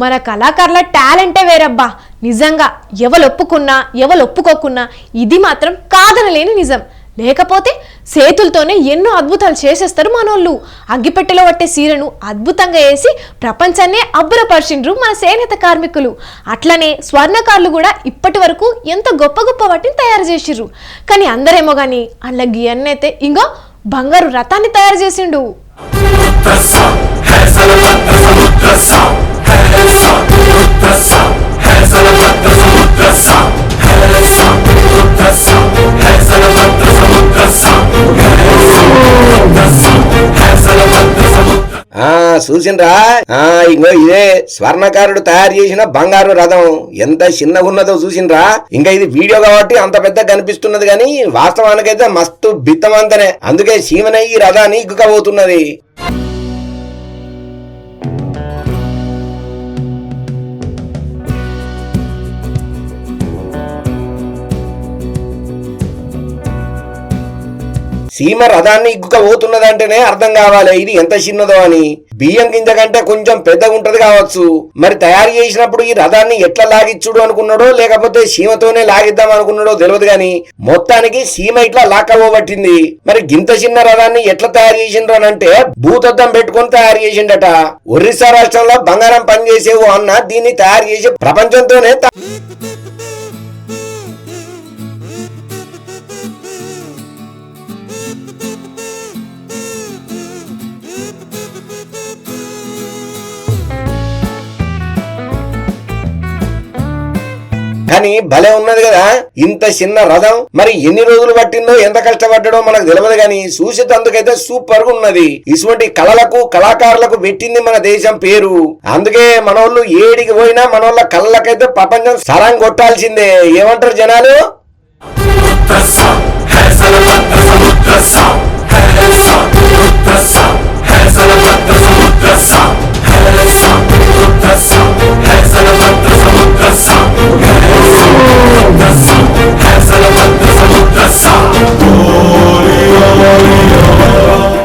మన కళాకారుల టాలెంటే వేరబ్బా. నిజంగా ఎవరు ఒప్పుకున్నా ఎవరు ఒప్పుకోకున్నా ఇది మాత్రం కాదనలేని నిజం. లేకపోతే చేతులతోనే ఎన్నో అద్భుతాలు చేసేస్తారు మనోళ్ళు. అగ్గిపెట్టెలో పట్టే సీరను అద్భుతంగా వేసి ప్రపంచాన్నే అబ్బురపరిచిండ్రు మన చేనేత కార్మికులు. అట్లనే స్వర్ణకారులు కూడా ఇప్పటి వరకు ఎంత గొప్ప గొప్ప వాటిని తయారు చేసిర్రు. కానీ అందరేమో కానీ అలా గియన్నైతే ఇంకో బంగారు రథాన్ని తయారు చేసిండు. ఆ చూసిండ్రా? ఆ ఇంకో ఇదే స్వర్ణకారుడు తయారు చేసిన బంగారు రథం. ఎంత చిన్నగా ఉన్నదో చూసిండ్రా? ఇంకా ఇది వీడియో కాబట్టి అంత పెద్ద కనిపిస్తున్నది కానీ వాస్తవానికైతే మస్తు బిత్తమంతనే. అందుకే సీమన ఈ రథాన్ని ఇగ్గుకపోతున్నది సీమ రథాన్ని ఇగ్గుకపోతున్నదంటేనే అర్థం కావాలి. ఇది ఎంత చిన్నదో అని. బియ్యం గింజ కంటే కొంచెం పెద్దగా ఉంటది కావచ్చు. మరి తయారు చేసినప్పుడు ఈ రథాన్ని ఎట్లా లాగిచ్చుడు అనుకున్నాడో లేకపోతే సీమతోనే లాగిద్దాం అనుకున్నాడో తెలియదు గాని మొత్తానికి సీమ ఇట్లా లాక్కబోబట్టింది. మరి గింత చిన్న రథాన్ని ఎట్లా తయారు చేసిండ్రు అని అంటే భూతద్దం పెట్టుకొని తయారు చేసిండట. ఒరిస్సా రాష్ట్రంలో బంగారం పనిచేసేవు అన్న దీన్ని తయారు చేసి ప్రపంచంతోనే కానీ భలే ఉన్నది కదా. ఇంత చిన్న రథం. మరి ఎన్ని రోజులు పట్టిందో ఎంత కష్టపడ్డాడో మనకు తెలియదు కానీ చూసేటందుకైతే సూపర్గా ఉన్నది. ఇటువంటి కళలకు కళాకారులకు పెట్టింది మన దేశం పేరు. అందుకే మనోళ్ళు ఏడికి పోయినా మనోళ్ళ కళ్ళకైతే ప్రపంచం సరం కొట్టాల్సిందే. ఏమంటారు జనాలు?